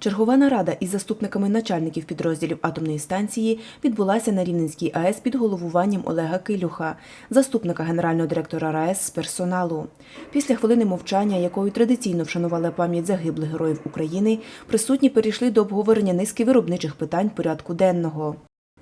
Чергова нарада із заступниками начальників підрозділів атомної станції відбулася на Рівненській АЕС під головуванням Олега Килюха, заступника генерального директора РаЕС з персоналу. Після хвилини мовчання, якою традиційно вшанували пам'ять загиблих героїв України, присутні перейшли до обговорення низки виробничих питань порядку денного.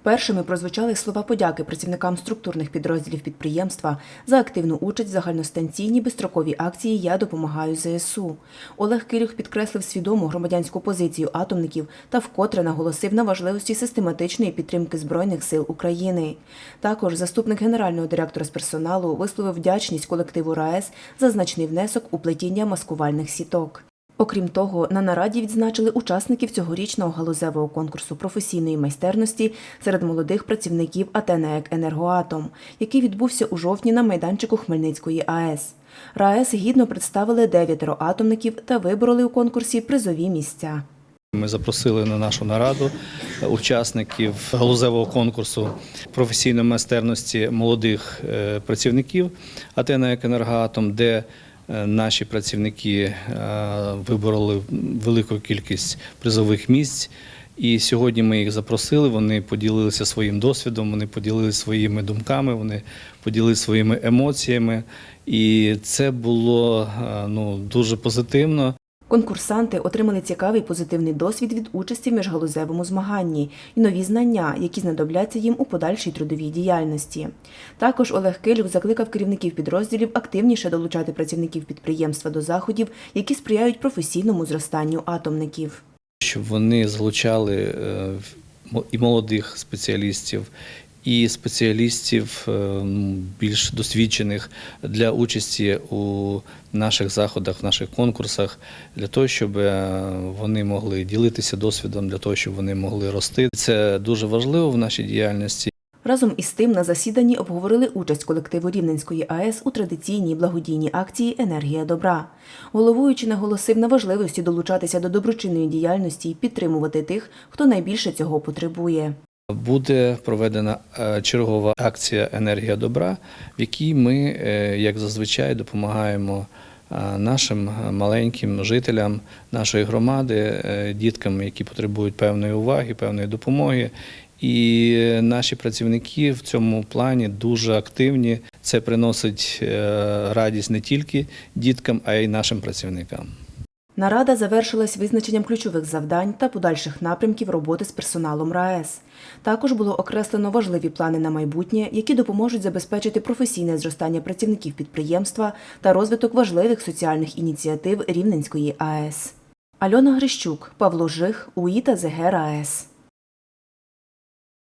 Першими прозвучали слова подяки працівникам структурних підрозділів підприємства за активну участь в загальностанційній безстроковій акції Я допомагаю ЗСУ. Олег Кирюх підкреслив свідому громадянську позицію атомників та вкотре наголосив на важливості систематичної підтримки Збройних сил України. Також заступник генерального директора з персоналу висловив вдячність колективу РаЕС за значний внесок у плетіння маскувальних сіток. Окрім того, на нараді відзначили учасників цьогорічного галузевого конкурсу професійної майстерності серед молодих працівників Атенеек Енергоатом, який відбувся у жовтні на майданчику Хмельницької АЕС. РаЕС гідно представили дев'ятеро атомників та вибороли у конкурсі призові місця. Ми запросили на нашу нараду учасників галузевого конкурсу професійної майстерності молодих е, працівників Атена Екенергоатом, де е, наші працівники е, вибороли велику кількість призових місць. І сьогодні ми їх запросили. Вони поділилися своїм досвідом, вони поділилися своїми думками, вони поділилися своїми емоціями. І це було е, ну, дуже позитивно. Конкурсанти отримали цікавий позитивний досвід від участі в міжгалузевому змаганні і нові знання, які знадобляться їм у подальшій трудовій діяльності. Також Олег Килюк закликав керівників підрозділів активніше долучати працівників підприємства до заходів, які сприяють професійному зростанню атомників. щоб вони залучали е, і молодих спеціалістів, і спеціалістів е, ну, більш досвідчених для участі у наших заходах, в наших конкурсах, для того, щоб е, вони могли ділитися досвідом, для того, щоб вони могли рости. Це дуже важливо в нашій діяльності. Разом із тим на засіданні обговорили участь колективу Рівненської АЕС у традиційній благодійній акції Енергія добра. Головуючий наголосив на важливості долучатися до доброчинної діяльності і підтримувати тих, хто найбільше цього потребує. Буде проведена е, чергова акція Енергія добра, в якій ми, е, як зазвичай, допомагаємо е, нашим маленьким жителям нашої громади, діткам, які потребують певної уваги, певної допомоги. І наші працівники в цьому плані дуже активні. Це приносить радість не тільки діткам, а й нашим працівникам. Нарада завершилась визначенням ключових завдань та подальших напрямків роботи з персоналом РаЕС. Також було окреслено важливі плани на майбутнє, які допоможуть забезпечити професійне зростання працівників підприємства та розвиток важливих соціальних ініціатив Рівненської АЕС. Альона Грищук, Павло Жих, УІТА ЗГ РаЕС.